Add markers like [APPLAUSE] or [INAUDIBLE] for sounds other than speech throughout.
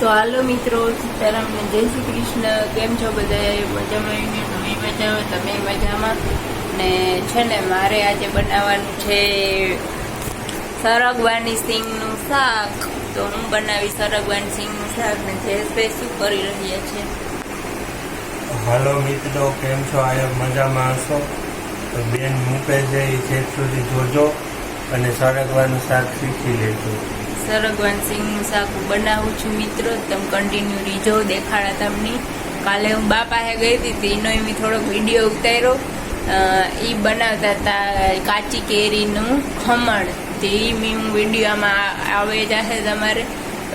તો હાલો મિત્રો સીતારામ જય શ્રી કૃષ્ણ. કેમ છો બધા મજામાં? નવી મજામાં, તમે મજામાં? ને છે ને, મારે આજે બનાવવાનું છે સરગવાની સિંગનું શાક. તો હું બનાવી સરગવાની સિંગનું શાક ને જયેશભાઈ શું કરી રહ્યા છે. હાલો મિત્રો, કેમ છો? આયો મજામાં હશો? તો બેન મૂકે છે, એ છેક સુધી જોજો અને સરગવાનું શાક શીખી લેજો. સરગવાન સિંગનું શાક બનાવું છું મિત્રો. તમે કન્ટિન્યુ રીજો, દેખાડા તમને. કાલે હું બા પાસે ગઈ હતી તો એનો મેં થોડોક વીડિયો ઉતાર્યો. એ બનાવતા હતા કાચી કેરીનું ખમણ. તે મેં હું વિડીયોમાં આવે જશે તમારે.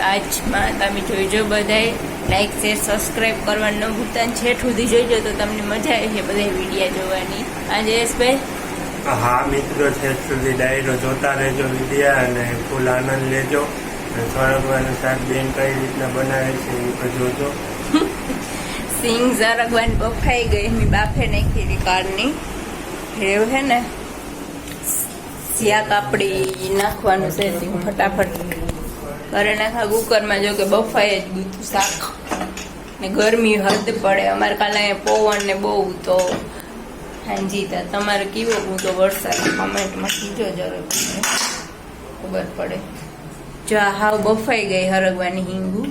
આજમાં તમે જોઈજો બધાય. લાઈક શેર સબસ્ક્રાઈબ કરવાનું ન ભૂલતા. છેઠ સુધી જોઈજો તો તમને મજા આવે છે બધા વિડીયા જોવાની. આ જયેશભાઈ? હા મિત્રો છેક સુધી ડાયરો જોતા રહેજો વિડીયા અને ફૂલ આનંદ લેજો. અને સરગવાનું શાક બેન કઈ રીતના બનાવે છે એ પણ જોજો. [LAUGHS] સિંગ ઝરગવાન બફાઈ ગઈ એની બાફે નાખી કારની. એવું છે ને? સિયા કાપડી નાખવાનું છે સિંગ ફટાફટ ઘરે નાખા કુકરમાં, જો કે બફાઈ જ ગયું શાક. ને ગરમી હદ પડે, અમારે કાલે પવન ને બહુ તો હાંજી તા તમારે કેવો? હું તો વરસાદ કમેન્ટમાં કીજો જરૂર ખબર પડે. જો આ હાવ બફાઈ ગઈ હરગવાની હિંગુ.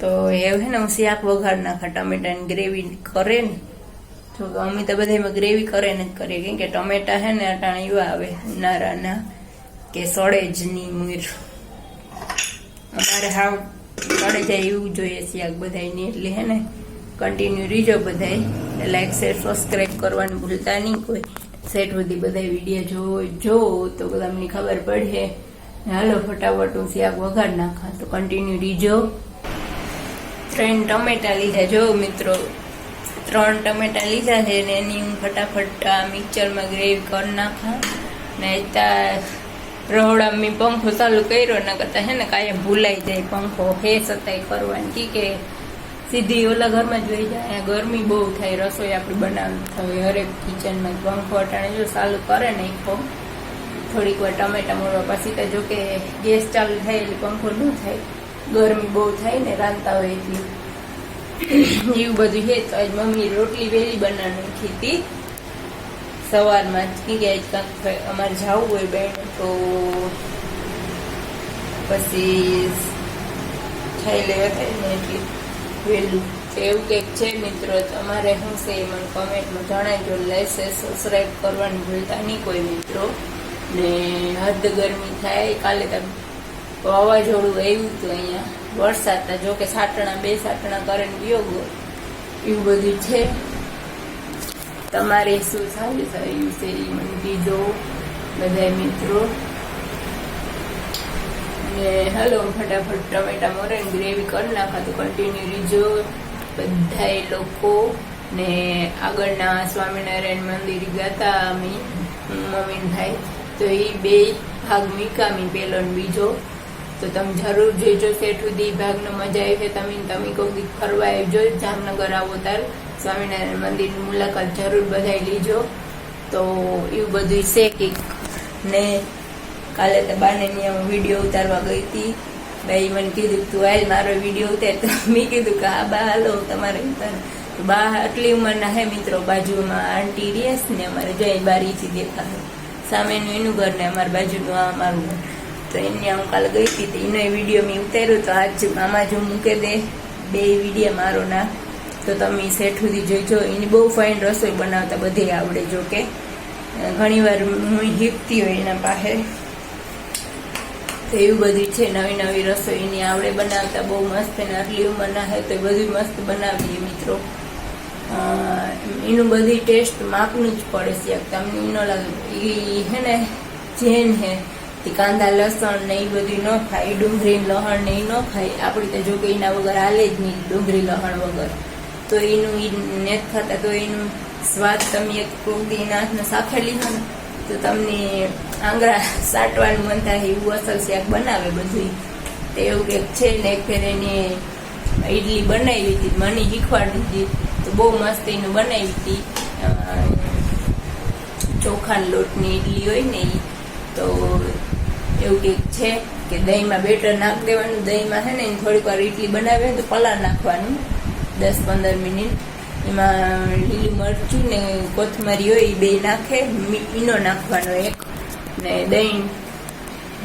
તો એવું છે ને, હું શાક વઘાર નાખા ટમેટાની ગ્રેવી કરે ને. જો અમે તો બધામાં ગ્રેવી કરે ને જ કરીએ. કેમ કે ટમેટા હે ને, અટાણે એવા આવે, નારાના, કે સડે જ નહીં મૂર અમારે હાવ સડે જાય એવું જોઈએ શાક બધાને એટલે હે ને કન્ટિન્યુ રીજો બધાય. લાઈક શેર સબસ્ક્રાઈબ કરવાનું ભૂલતા નહીં. કોઈ સેટ સુધી બધા વીડિયો જો જો તો તમને ખબર પડે. હાલો ફટાફટ હું શાક વઘાર નાખા. તો કન્ટિન્યુ રીજો ત્રણ ટમેટા લીધા. જો મિત્રો, ત્રણ ટમેટા લીધા છે ને એની હું ફટાફટ આ મિક્સરમાં ગ્રેવી કરી નાખા. ને ત્યાં રહોડા મેં પંખો ચાલુ કર્યો ના કરતા હે ને કાંઈ ભૂલાઈ જાય. પંખો હે સતાય કરવાની. કે સીધી ઓલા ઘરમાં જોઈ જાય. ગરમી બહુ થાય, રસોઈ આપણી બનાવવી થાય હરેક કિચનમાં પંખો અટાણે જો ચાલુ કરે ને એક થોડીક વાર ટમેટા મોડવા પછી તો જો કે ગેસ ચાલુ થાય એટલે પંખો ન થાય. ગરમી બહુ થાય ને રાંધતા હોય એટલી. એવું બધું છે. તો આજ મમ્મી રોટલી વહેલી બનાવી નાખી સવારમાં જ કે આજ કાંક અમારે જવું હોય બેન, તો પછી ખાઈ લેવા થાય ને એટલી વહેલું એવું કંઈક છે મિત્રો તમારે શું છે એ મને કમેન્ટમાં જણાવજો. લેસે સબસ્ક્રાઈબ કરવાનું ભૂલતા નહીં કોઈ મિત્રો. ને હદ ગરમી થાય, કાલે તમે વાવાઝોડું આવ્યું હતું અહીંયા. વરસાદ હતા જો કે સાટણા બે સાટણા ગયો ગયો એવું બધું છે. તમારે શું સારું થયું છે એ મને કીધો બધા મિત્રો. ને હલો, ફટાફટ ટમેટા મોરે ગ્રેવી કરી નાખા તો કન્ટિન્યુ રીજો બધા લોકો ને આગળના સ્વામિનારાયણ મંદિર ગયા અમે મમ્મી ભાઈ. તો એ બે ભાગ મીકામી પેલો બીજો. તો તમે જરૂર જોઈજો સેઠ સુધી ભાગનો મજા આવી છે તમે તમે કોઈ ફરવા આવજો, જામનગર આવો તાર. સ્વામિનારાયણ મંદિરની મુલાકાત જરૂર બધાય લીજો. તો એવું બધું છે કે ને કાલે તો બાને ત્યાં હું વીડિયો ઉતારવા ગઈ હતી. ભાઈ મને કીધું તું આલ મારો વીડિયો ઉતાર. તો મેં કીધું કે આ બા, હાલો તમારે ઉતાર. બા, આટલી ઉંમરના હે મિત્રો, બાજુમાં આંટી રેસ ને અમારે જઈ બારીથી દેખાશે સામેનું એનું ઘર ને અમારા બાજુનું આ અમારું ઘર. તો એને હું કાલે ગઈ હતી તો એનો વીડિયો મેં ઉતાર્યો. તો આજ આમાં જો મૂકે દે બે વીડિયો મારો ના. તો તમે સુધી જોઈજો એની બહુ ફાઇન રસોઈ બનાવતા બધે આવડે જો કે. ઘણીવાર હું હીપતી હોય એના પાસે એવું બધું છે, નવી નવી રસોઈની આવડે બનાવતા, બહુ મસ્ત અને આટલી ઉંમરના હે તો બધું મસ્ત બનાવીએ મિત્રો. એનું બધી ટેસ્ટ માપનું જ પડે છે તમને ન લાગે. એ હે ને, જેન હે, તે કાંદા, લસણ ને એ બધું ન ખાય, ડુંગળી, લહણ ને એ ન ખાય. આપણી તો જો કે એના વગર હાલે જ નહીં, ડુંગળી, લહણ વગર. તો એનું એ નેત ખાતા તો એનું સ્વાદ તમે એક કોકદી એના હાથને સાખે લીધો ને, તો તમને આંગળા સાટવાનું મન થાય એવું અસલ શાક બનાવે બધું તો એવું કંઈક છે ને એક ફેર એને ઈડલી બનાવી હતી મને શીખવાડી હતી તો બહુ મસ્ત એનું બનાવી હતી. ચોખાના લોટની ઈડલી હોય ને એ તો એવું કંઈક છે કે દહીંમાં બેટર નાખી દેવાનું. દહીંમાં છે ને એને થોડીક વાર ઇડલી બનાવે તો પલાળ નાખવાનું. દસ પંદર મિનિટ. એમાં લીલું મરચું ને કોથમરી હોય એ બે નાખે. ઈનો નાખવાનો એક. ને દહીં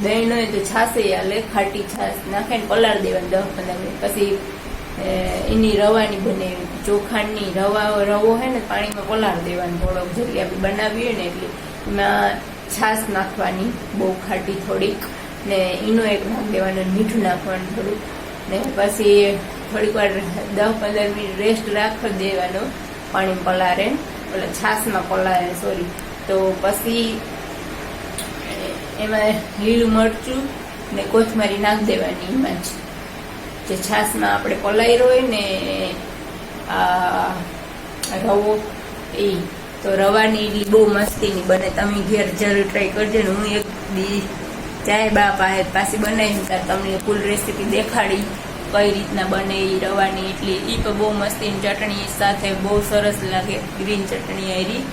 દહીં હોય તો છાશે હાલે ખાટી છાશ નાખે ને પલાળ દેવાની દહ પંદર મિનિટ. પછી એની રવાની બને ચોખાની રવા, રવો હોય ને પાણીમાં પલાળ દેવાનો થોડોક જેટલી આપણે બનાવી ને એટલી. એમાં છાશ નાખવાની બહુ ખાટી થોડીક ને એનો એક નાખ દેવાનો મીઠું નાખવાનું થોડુંક ને પછી થોડીક વાર દસ પંદર મિનિટ રેસ્ટ રાખવા દેવાનો પાણી પલારે એટલે છાશમાં પલારે સોરી તો પછી એમાં લીલું મરચું ને કોથમરી નાખી દેવાની એમાં જ જે છાશમાં આપણે પલાયરો હોય ને, આ રવો એ તો રવાની ઇડલી બહુ મસ્તીની બને. તમે ઘેર જરૂર ટ્રાય કરજો ને હું એક દી ચાય બા પાસે પાછી બનાવી ત્યારે તમને ફૂલ રેસીપી દેખાડી કઈ રીતના બને એ રવાની. ઇડલી એ પણ બહુ મસ્તીની ચટણી સાથે બહુ સરસ લાગે. ગ્રીન ચટણી આયરી.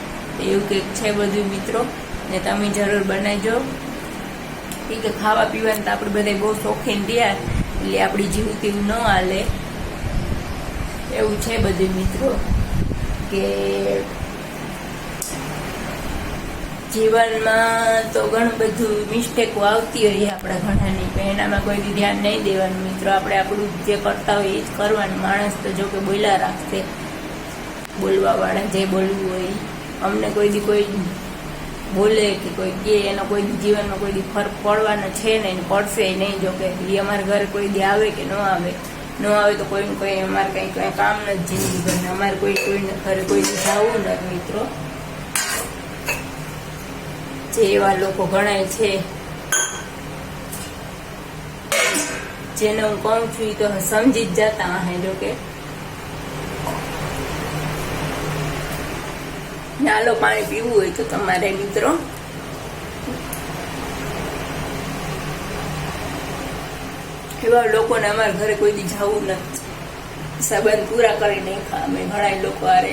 એવું કંઈક છે બધું મિત્રો. ને તમે જરૂર બનાવજો. ઈ કે ખાવા પીવાનું તો આપણે બધા બહુ શોખીન રહ્યા. એટલે આપણી જીવતી ન હાલે. એવું છે બધું મિત્રો કે જીવનમાં તો ઘણું બધું મિસ્ટેકો આવતી હોય આપણા ઘણાની, પણ એનામાં કોઈ ધ્યાન નહીં દેવાનું મિત્રો. આપણે આપણું જે કરતા હોય એ જ કરવાનું. માણસ તો જો કે બોલ્યા રાખશે. બોલવા વાળા જે બોલવું હોય. અમને કોઈ દી કોઈ બોલે કે કોઈ કે, એનો કોઈ જીવનમાં કોઈ દી ફરક પડવાનો છે નહીં પડશે નહીં. જો કે એ અમારા ઘરે કોઈ દી આવે કે ન આવે ન આવે તો કોઈને કોઈ અમારે કંઈ કંઈ કામ નથી જિંદગી ભરને. અમારે કોઈ કોઈને ઘરે કોઈ દી જવું નથી મિત્રો. જે એવા લોકો ગણાય છે, જેને હું કહું છું એ તો સમજી જ જતા હે જો કે. નાલો પાણી પીવું હોય તો તમારે મિત્રો એવા લોકોને અમારા ઘરે કોઈ દી જવું નથી સંબંધ પૂરા કરી નાખ્યા અમે ઘણા લોકો આરે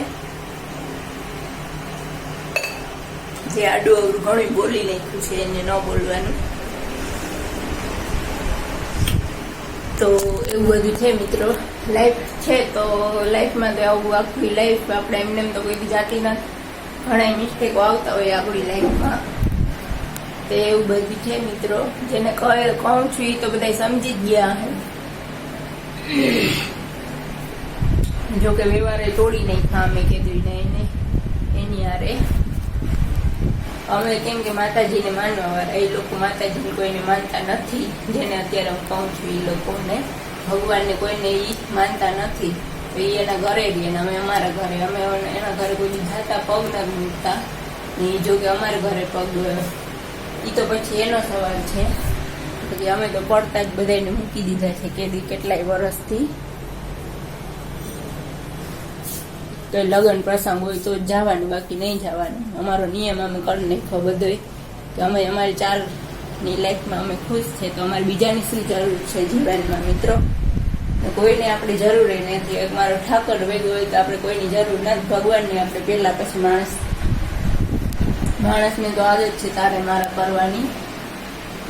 જે આડું અવડું ઘણું બોલી નાખ્યું છે એને ન બોલવાનું તો એવું બધું છે મિત્રો લાઈફ છે તો લાઈફમાં તો આવું આખી લાઈફ આપણે એમને એમ તો કોઈ જાતી નથી ઘણા મિસ્ટેકો આવતા હોય આપણી લાઈફમાં તો એવું બધું છે મિત્રો. જેને કહે છું એ તો બધા સમજી જ ગયા હે. જોકે વ્યવહારે તોડી નહીં અમે કીધું એને એની. હારે. અમે કેમ કે માતાજીને માનવા વાળા, એ લોકો માતાજીને કોઈને માનતા નથી. જેને અત્યારે હું કહું છું એ લોકોને. ભગવાનને કોઈને એ માનતા નથી. એના ઘરે રહે અમે અમારા ઘરે, અમે એના ઘરે કોઈ જાતા, પગ મૂકતા ને ઈ જો કે અમારા ઘરે પગ એ તો પછી એનો સવાલ છે. પછી અમે તો પડતા જ બધાને મૂકી દીધા છે કેદી કેટલાય વર્ષથી તો લગ્ન પ્રસંગ હોય તો જવાનું, બાકી નહીં જવાનું. અમારો નિયમ, અમે કરી નાખ્યો બધોય. કે અમે, અમારી ચારની લાઈફમાં અમે ખુશ છે. તો અમારે બીજાની શું જરૂર છે જીવનમાં, મિત્રો? કોઈને આપણી જરૂર નથી. એક મારો ઠાકર ભેગો હોય તો આપણે કોઈની જરૂર નથી. ભગવાનની આપણે પહેલા પછી માણસ માણસને તો આદત છે તારે મારા કરવાની.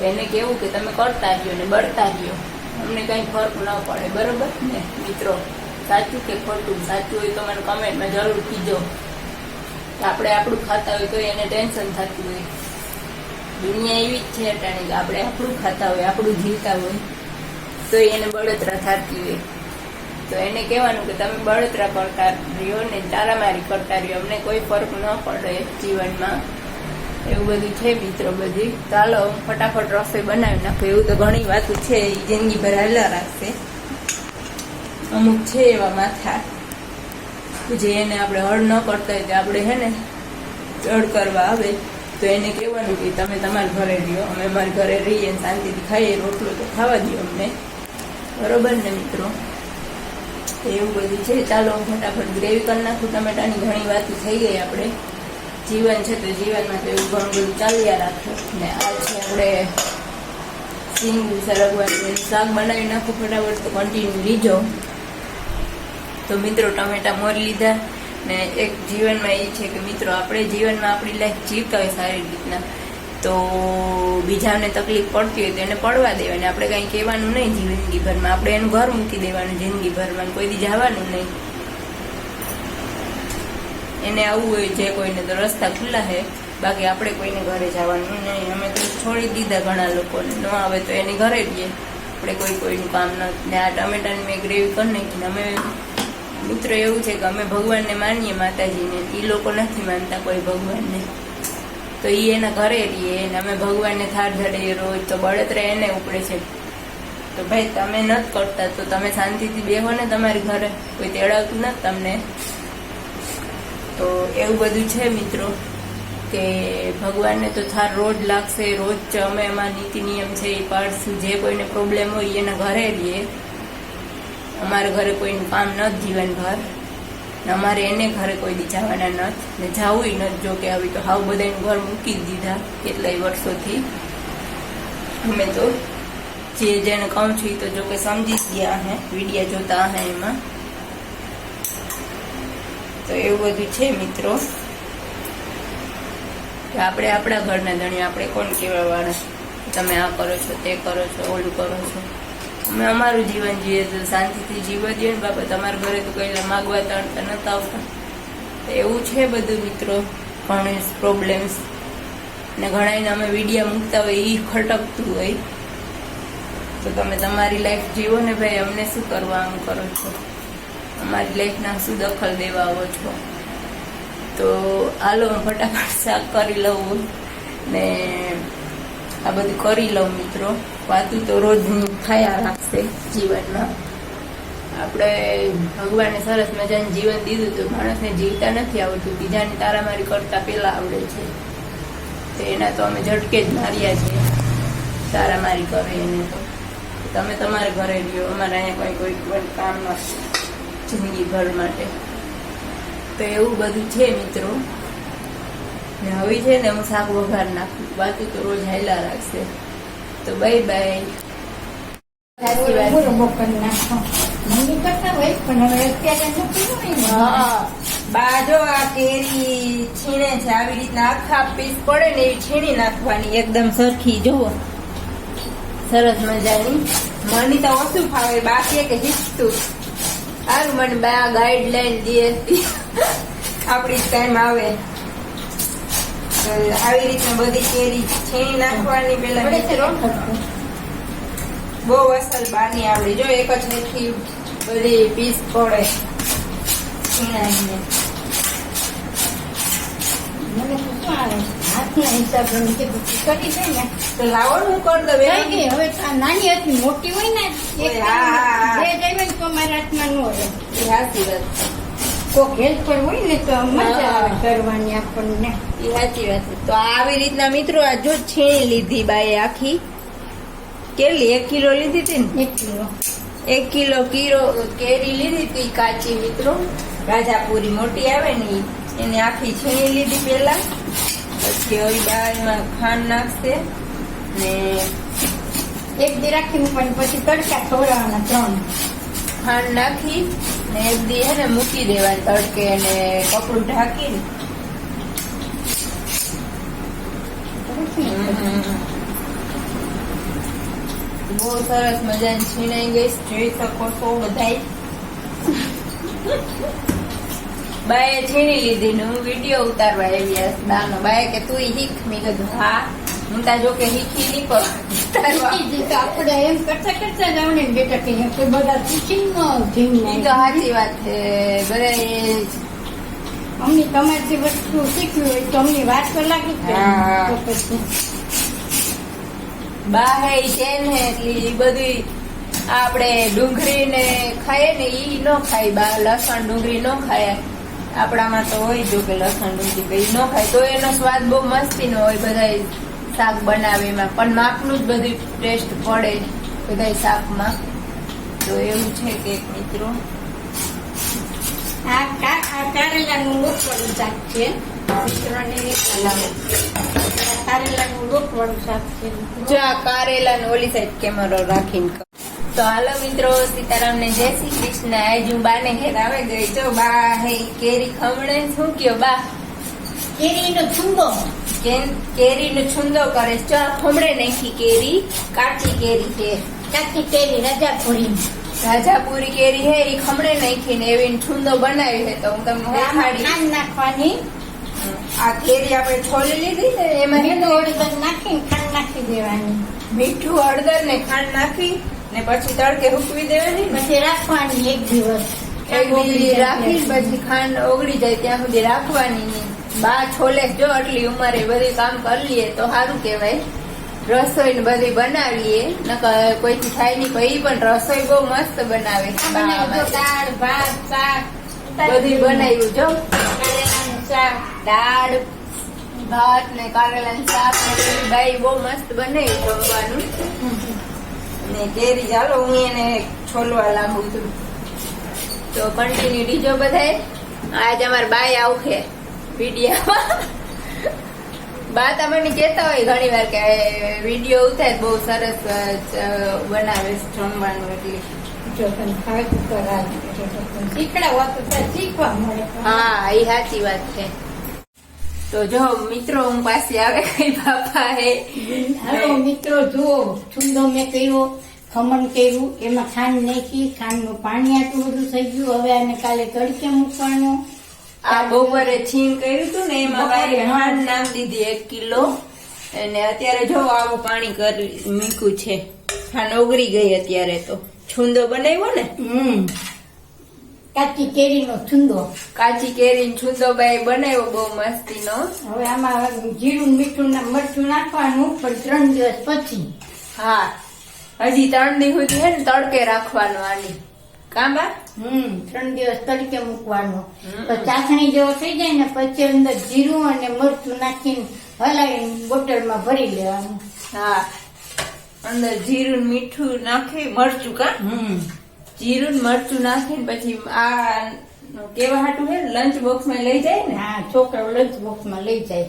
એને કેવું કે તમે કરતા ગયો ને બળતા ગયો. અમને કંઈ ફરક ન પડે. બરોબર ને, મિત્રો? સાચું કે ખોટું? સાચું હોય તો મને કમેન્ટમાં જરૂર કીજો. આપણે આપણું ખાતા હોય તો એને ટેન્શન થતું હોય. દુનિયા એવી જ છે અટાણી કે આપણે આપણું ખાતા હોય, આપણું જીવતા હોય. તો એને બળતરા થતી હોય. તો એને કહેવાનું કે તમે બળતરા કરતા રહ્યો ને તારામારી કરતા રહ્યો. અમને કોઈ ફરક ન પડે જીવનમાં. એવું બધું છે મિત્રો બધી. ચાલો ફટાફટ રસોઈ બનાવી નાખો. એવું તો ઘણી વાતો છે એ જિંદગી હાલ્યા રાખશે. અમુક છે એવા માથા જે એને આપણે હળ ન કરતા હોય તો આપણે હે ને ચડ કરવા આવે. તો એને કહેવાનું કે તમે તમારા ઘરે રહ્યો. અમે અમારા ઘરે રહીએ શાંતિથી ખાઈએ, રોટલો તો ખાવા દો અમને. બરોબર ને મિત્રો? એવું બધું છે. ચાલો ફટાફટ ગ્રેવી કરી નાખું. ટમેટાની ઘણી વાતો થઈ ગઈ આપણે. જીવન છે તો જીવનમાં તો એવું ઘણું બધું ચાલ્યા રાખે. ને આ છે આપણે સિંગ સરગવાનું શાક બનાવી નાખું ફટાફટ તો કન્ટિન્યુ લીજો તો મિત્રો ટમેટા મોરી લીધા. ને એક જીવનમાં એ છે કે મિત્રો, આપણે જીવનમાં આપણી લાઈફ જીવતા હોય સારી રીતના. તો બીજાને તકલીફ પડતી હોય તો એને પડવા દેવાની આપણે કાંઈ કહેવાનું નહીં જિંદગીભરમાં. આપણે એનું ઘર મૂકી દેવાનું જિંદગીભરમાં, કોઈ દી જવાનું નહીં. એને આવવું હોય જે કોઈને તો રસ્તા ખુલ્લા છે. બાકી આપણે કોઈને ઘરે જવાનું નહીં. અમે તો છોડી દીધા ઘણા લોકોને. ન આવે તો એની ઘરે જઈએ આપણે કોઈ કોઈનું કામ ન ને આ ટમેટાની મેં ગ્રેવી કરી નાખીને અમે મિત્રો એવું છે કે અમે ભગવાનને માનીએ માતાજીને. એ લોકો નથી માનતા કોઈ ભગવાનને. તો એ એના ઘરે રહીએ અને અમે ભગવાનને થાર ધડે રોજ તો બળતરા એને ઉપડે છે. તો ભાઈ તમે નથી કરતા તો તમે શાંતિથી બેહો ને તમારી ઘરે. કોઈ તેડાવતું નથી તમને. તો એવું બધું છે મિત્રો કે ભગવાનને તો થાર રોજ લાગશે. રોજ અમે એમાં નીતિ નિયમ છે એ પાડશું. જે કોઈને પ્રોબ્લેમ હોય એના ઘરે રહીએ. અમારા ઘરે કોઈનું કામ નથી જીવનભર. અમારે એને ઘરે કોઈ દી જવાના નથી. ને જવું નથી, જો કે આવી તો હાવ બધાને ઘર મૂકી જ દીધા કેટલાય વર્ષોથી. અમે તો જે જેને કહું છું તો જો કે સમજી જ ગયા હે, વિડીયા જોતા હે એમાં. તો એવું બધું છે મિત્રો. કે આપણે આપણા ઘરના ધણી આપણે કોણ કહેવા વાળા તમે આ કરો છો, તે કરો છો, ઓલું કરો છો. અમે અમારું જીવન જીવે તો શાંતિથી જીવવા દઈએ ને બાપા, તમારા ઘરે તો કઈ માગવા તણતા નતા આવતા. એવું છે બધું મિત્રો, ઘણી પ્રોબ્લેમ્સ ને ઘણાને અમે વિડીયા મૂકતા હોય એ ખટકતું હોય. તો તમે તમારી લાઈફ જીવો ને ભાઈ, અમને શું કરવા આમ કરો છો? અમારી લાઈફના શું દખલ દેવા આવો છો? તો હાલો ફટાફટ શાક કરી લઉં. ને આ બધું કરી લઉં મિત્રો. વાતું તો રોજ થયા રાખશે જીવનમાં. આપણે ભગવાને સરસ મજાનું જીવન દીધું તો માણસને જીવતા નથી આવડતું. બીજાની તારામારી કરતા પહેલા આવડે છે. તો એના તો અમે ઝટકે જ માર્યા છે. તારામારી કરે એને તો. તમે તમારે ઘરે રહ્યો. અમારે અહીંયા કોઈ કોઈ કામ નથી. જિંદગી ભર માટે. તો એવું બધું છે મિત્રો. ને હવે છે ને હું શાક વઘાર નાખું. બાકી તો રોજ હાયલા રાખશે. તો બાય બાય આ કેરી છીણે છે. આવી રીતના આખા પીસ પડે ને એવી છીણી નાખવાની એકદમ સરખી જુઓ. સરસ મજાની. મને તો ઓછું ફાવે બાકી કે હિચતું સારું મને બા ગાઈડલાઈન દે. [LAUGHS] આપણી ટાઈમ આવે. આવી રીતના બધી કેરી છીણી નાખવાની પેલા. બહુ અસલ બાની આવડી. જો એક જ હેઠી બધી પીસ પડે. છીણાઈને. મને શું આવે? હાથના હિસાબે કરી દે ને. તો લાવો હું કરી દઉં હવે નાની હતી મોટી હોય ને એક હા, હા, હા. જાય તો મારા હાથમાં ન હોય. સાચી વાત કોક હેલ્પર હોય ને તો મજા આવે કરવાની આપણને. એ સાચી વાત તો આવી રીતના મિત્રો આ જો છીણી લીધી બાએ આખી. કેટલી? એક કિલો લીધી હતી ને? એક કિલો. એક કિલો કીરો કેરી લીધી હતી કાચી મિત્રો. રાજાપુરી મોટી આવે ને. એને આખી છીણી લીધી પેલા પછી હવે બારમાં ખાંડ નાખશે ને એક દી રાખી મૂકવાની પછી તડકા ખવડાવવાના ત્રણ. ખાંડ નાખી. ને એક દી હે ને મૂકી દેવાની તડકે ને કપડું ઢાંકીને. બહુ સરસ મજાની છીણાઈ ગઈ. જોઈ શકો છો બધાય. બાએ છીણી લીધી ને હું વીડિયો ઉતારવા આવી હતી બાનો બાએ કે તું શીખ. મેં કીધું, હા. હું તા જો કે શીખી નહીં આપણે એમ કરતા કરતા ને બેટા કે કોઈ બધા શીખી ન તો સાચી વાત છે. બધા અમને તમારી વસ્તુ શીખવી હોય તો અમને વાત તો લાગી જ જાય. હા. તો પછી? બા હે ઈ ચેન હે એટલે બધી આપણે ડુંગળી ને ખાઈએ ને ઈ ન ખાય બા લસણ ડુંગળી ન ખાય. આપણામાં તો હોય જો કે લસણ ડુંગળી ન ખાય. તો એનો સ્વાદ બહુ મસ્તી નો હોય બધા શાક બનાવે એમાં. પણ માપનું જ બધી ટેસ્ટ પડે બધા શાકમાં. તો એવું છે કે મિત્રો. આ કારેલાનું શાક છે. ઓલી સાઈડ કેમેરો રાખીને. તો હાલો મિત્રો સીતારામ ને જય શ્રી કૃષ્ણ. આજ હું બા ઘેર આવે ગઈ. જો બા હે કેરી ખમણે શું કયો બા? કેરીનો કેન- કેરીનો છુંદો કરે છે જો નાખી કેરી કાચી કેરી છે. કાચી કેરી રાજાપુરી. રાજાપુરી કેરી હે એ ખમણે નાખીને એવી છુંદો બનાવી હે તો હું તમને આમાં નાખવાની. આ કેરી આપણે છોલી લીધી ને એમાં હળદર નાખી ખાંડ નાખી દેવાની. મીઠું હળદર ને ખાંડ નાખી ને પછી તડકે હુકવી દેવાની પછી રાખવાની એક દિવસ. એક રાખી પછી ખાંડ ઓગળી જાય ત્યાં સુધી રાખવાની નહીં. બા છોલે જો આટલી ઉંમરે બધી કામ કરી લઈએ તો સારું કહેવાય. રસોઈ ને બધી બનાવીએ નકર કોઈથી થાય નહીં પણ પણ રસોઈ બહુ મસ્ત બનાવે. દાળ ભાત શાક બધી બનાવ્યું જો. શાક દાળ ભાત ને કારેલાનું શાક ને બધું. બાઈ બહુ મસ્ત બનાવ્યું જમવાનું ને કેરી ચાલો હું એને છોલવા લાગુ છું. તો કન્ટિન્યુ ડીજો બધાય. આજ અમારે બાય આવશે. વિડીયોમાં બા તમને કહેતા હોય ઘણી વાર કે વીડિયો ઉતાર બહુ સરસ બનાવે જમવાનું એટલે. તો હા એ સાચી વાત છે. જો મિત્રો હું પાસે આવે કઈ બાપા હે? હાલો મિત્રો જુઓ છુંદો મેં કર્યો ખમણ કર્યું એમાં ખાંડ નાખી ખાંડનું પાણી આટલું બધું થઈ ગયું. હવે આને કાલે તડકે મૂકવાનું. આ બપોરે છીણ કર્યું હતું ને એમાં મારી હાડ નામ દીધી એક કિલો. અને અત્યારે જો આવું પાણી કરી મીઠું છે. ખાંડ ઓગળી ગઈ અત્યારે તો. છુંદો બનાવ્યો ને? હમ. કાચી કેરીનો છુંદો. કાચી કેરી છુંદો બાઈ બનાવ્યો બહુ મસ્તીનો. હવે આમાં જીરું મીઠું ને મરચું નાખવાનું પણ ત્રણ દિવસ પછી. હા હજી ત્રણ દિવસ હે ને તડકે રાખવાનો આની. કાંબા હમ ત્રણ દિવસ તડકે મૂકવાનો. તો ચાસણી જેવો થઈ જાય ને પછી અંદર જીરું અને મરચું નાખીને હલાવીને બોટલમાં ભરી લેવાનું. હા. અંદર જીરું મીઠું નાખી મરચું કા? હમ. જીરું મરચું નાખીને પછી આ કેવા હાટું છે? લંચ બોક્સમાં લઈ જાય ને? હા છોકરાઓ લંચ બોક્સમાં લઈ જાય.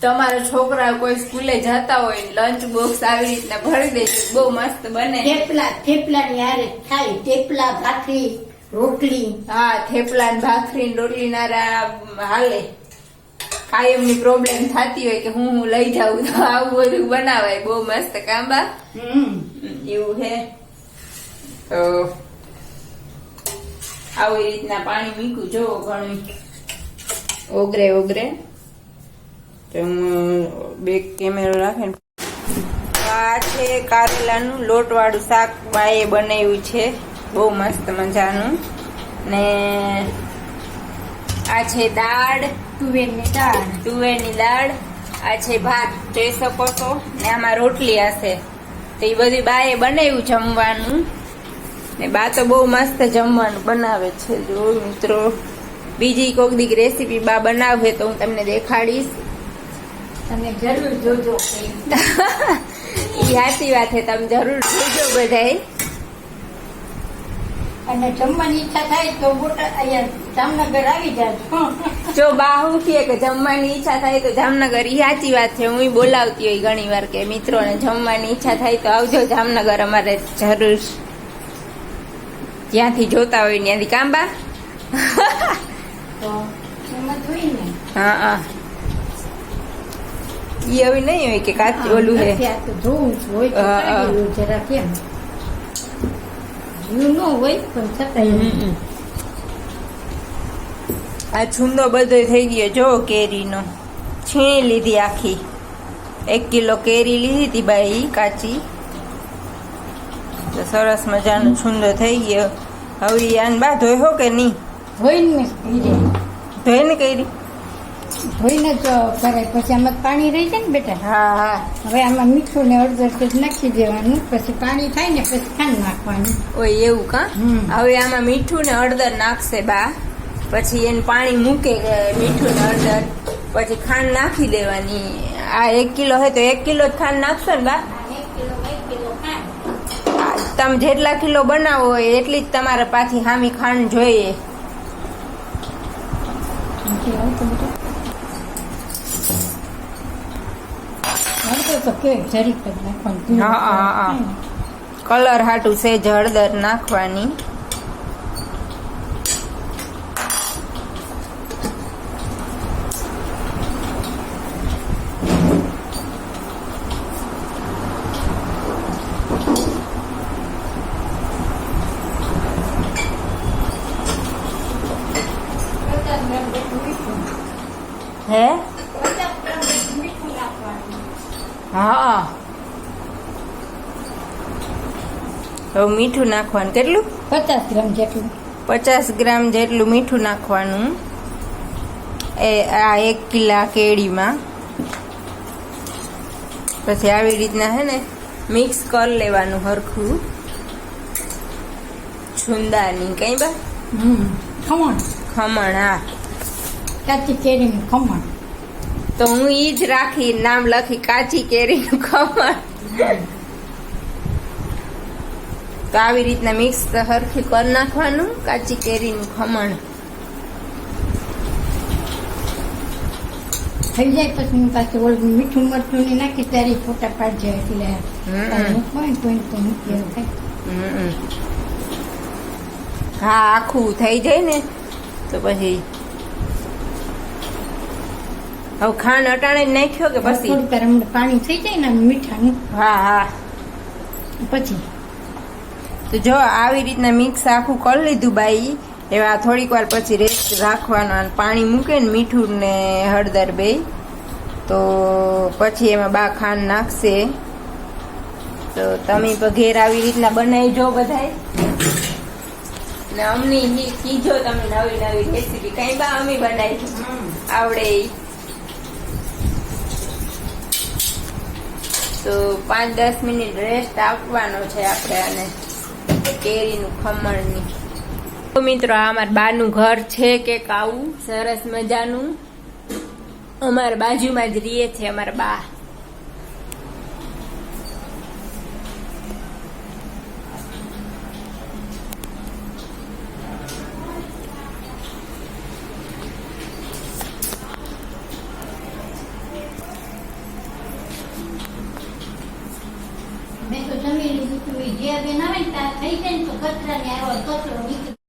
તમારા છોકરા કોઈ સ્કૂલે જતા હોય લંચ બોક્સ આવી રીતના ભરી દેજો બહુ મસ્ત બને. થેપલા થેપલા ની હારે ખાય થેપલા ભાખરી રોટલી. હા થેપલા ને ભાખરી રોટલી નારા હાલે. કાયમની પ્રોબ્લેમ થતી હોય કે હું હું લઈ જાઉં તો આવું બધું બનાવાય. બહુ મસ્ત કાંબા એવું હે? તો આવી રીતના પાણી મીકું જોવો ઘણું. ઓગરે ઓગરે. તો હું બે કેમેરો રાખે આ છે કારેલાનું લોટવાળું શાક. બાએ બનાવ્યું છે. બહુ મસ્ત મજાનું. ને આ છે દાળ. તુવેરની દાળ. તુવેરની દાળ. આ છે ભાત. જોઈ શકો છો? ને આમાં રોટલી હશે. તો એ બધી બાએ બનાવ્યું જમવાનું. ને બા તો બહુ મસ્ત જમવાનું બનાવે છે. જો મિત્રો બીજી કોક દીક રેસીપી બા બનાવે તો હું તમને દેખાડીશ. તમે જરૂર જોજો એ સાચી [LAUGHS] વાત છે તમે જરૂર જોજો બધાય. અને જમવાની ઈચ્છા થાય તો બોટા અહીંયા જામનગર આવી જાજો. જો બાહુ કે જમવાની ઈચ્છા થાય તો જામનગર એ સાચી વાત છે હું બોલાવતી હોય ઘણી વાર કે મિત્રોને જમવાની ઈચ્છા થાય તો આવજો જામનગર અમારે જરૂર. જ્યાંથી જોતા હોય ત્યાંથી કાંબા ને હા હા. ઈ હવે નહીં હોય કે કાચ ઓલું હે. આ જોવું હોય જરા કેમ હોય પણ છુંદો બધો થઈ ગયો. જો કેરીનો. છીણી લીધી આખી. એક કિલો કેરી લીધી હતી બાઈ કાચી. તો સરસ મજાનો છુંદો થઈ ગયો. હવે આને બા ધોયો કે નહીં? ધોઈને ધોઈને કરી ધોઈને જ કરાય. પછી આમાં પાણી રહી જાય ને બેટા? હા હા. હવે આમાં મીઠું ને તેજ નાખી દેવાનું. પછી પાણી થાય ને પછી ખાંડ નાખવાનું. ઓય એવું કા? હવે આમાં મીઠું ને અડદર નાખશે બા. પછી એને પાણી મૂકે મીઠું ને અડદર પછી ખાંડ નાખી દેવાની. આ એક કિલો હોય તો એક કિલો જ ખાંડ નાખશો ને બા? તમે જેટલા કિલો બનાવો હોય એટલી જ તમારે પાછી હામી ખાંડ જોઈએ. તો કે જરીક જ નાખવાનું હા, હા, હા. કલર હાટું છે જળ દર નાખવાની હે પચાસ ગ્રામ જેટલું મીઠું નાખવાનું હા હવે મીઠું નાખવાનું. કેટલું? પચાસ ગ્રામ જેટલું. પચાસ ગ્રામ જેટલું મીઠું નાખવાનું. એ આ એક કિલા કેળીમાં. પછી આવી રીતના હે ને મિક્સ કરી લેવાનું હરખું. છુંદાની કઈ બા? હમ ખમણ. ખમણ હા. કાચી કેરીનું ખમણ. તો હું ઈ જ રાખી નામ લખી કાચી કેરીનું ખમણ. તો આવી રીતના મિક્સ હરખી કરી નાખવાનું કાચી કેરીનું ખમણ. થઈ જાય પછી હું પાછું ઓલું મીઠું મરચું ને નાખી ત્યારે ફોટા પાડજે જાય એટલે પોઈન્ટ પોઈન્ટ તો મૂકી થાય હા આખું થઈ જાય ને તો પછી હવે ખાંડ અટાણે નાખ્યો કે પછી? પાણી થઈ જાય ને મીઠાનું. હા હા. પછી તો જો આવી રીતના મિક્સ આખું કરી લીધું બાઈ એવા થોડીક વાર પછી રેસ્ટ રાખવાનો અને પાણી મૂકે ને મીઠું ને હળદર બે. તો પછી એમાં બા ખાંડ નાખશે. તો તમે ઘેર આવી રીતના બનાવીજો બધાય. ને અમને કીજો તમે નવી નવી રેસીપી કઈ બા અમે બનાવી. આવડે તો પાંચ દસ મિનિટ રેસ્ટ આપવાનો છે આપણે આને. કેરીનું ખમણની તો મિત્રો, આ અમારા બાનું ઘર છે કે આવું સરસ મજાનું. અમારા બાજુમાં જ રહીએ છે અમારા બા.